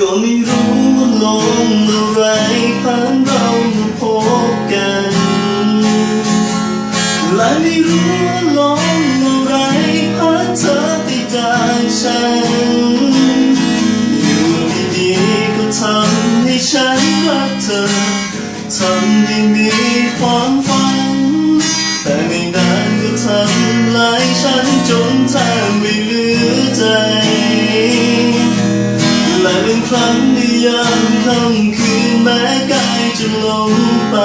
ก็ไม่รู้ว่าลงอะไรพันเรามาพบกัน และไม่รู้ว่าลงอะไรพัดเธอไปจากฉัน อยู่ดีๆก็ทำให้ฉันรักเธอ ทำให้มีความฝัน ครั้งในยามค่ำคืนแม้กายจะลงไป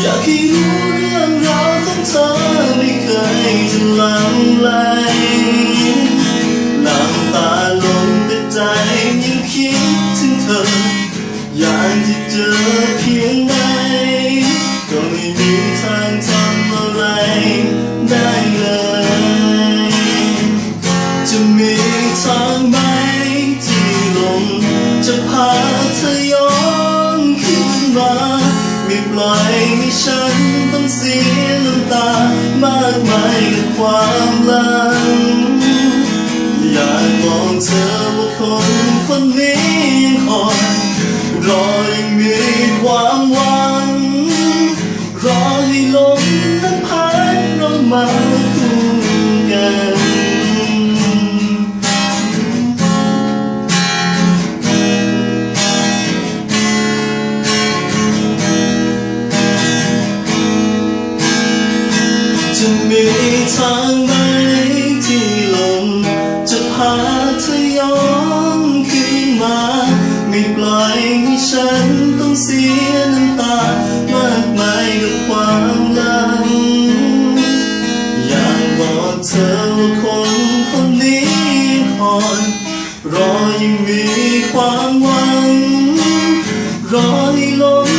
อยากให้รู้เรื่องราวของเธอไม่เคยจะลังไหลน้ำตาลงแต่ใจยังคิดถึงเธอ อยากจะเจอเพียงใดก็ไม่มีทางทำอะไรได้เลยจะมี มาไม่ปล่อยให้ฉันต้องเสียน้ำตามากมายกับความลัง อยากบอกเธอว่าคนคนนี้ยังคอยรอยังมีความหวัง รอให้ลมนั้นพัดเรามา ทางไหมที่ลมจะพาเธอย้อนขึ้นมา ไม่ปล่อยให้ฉันต้องเสียน้ำตามากมายกับความลัง อยากบอกเธอว่าคนคนนี้คอยรอยังมีความหวัง รอให้ลม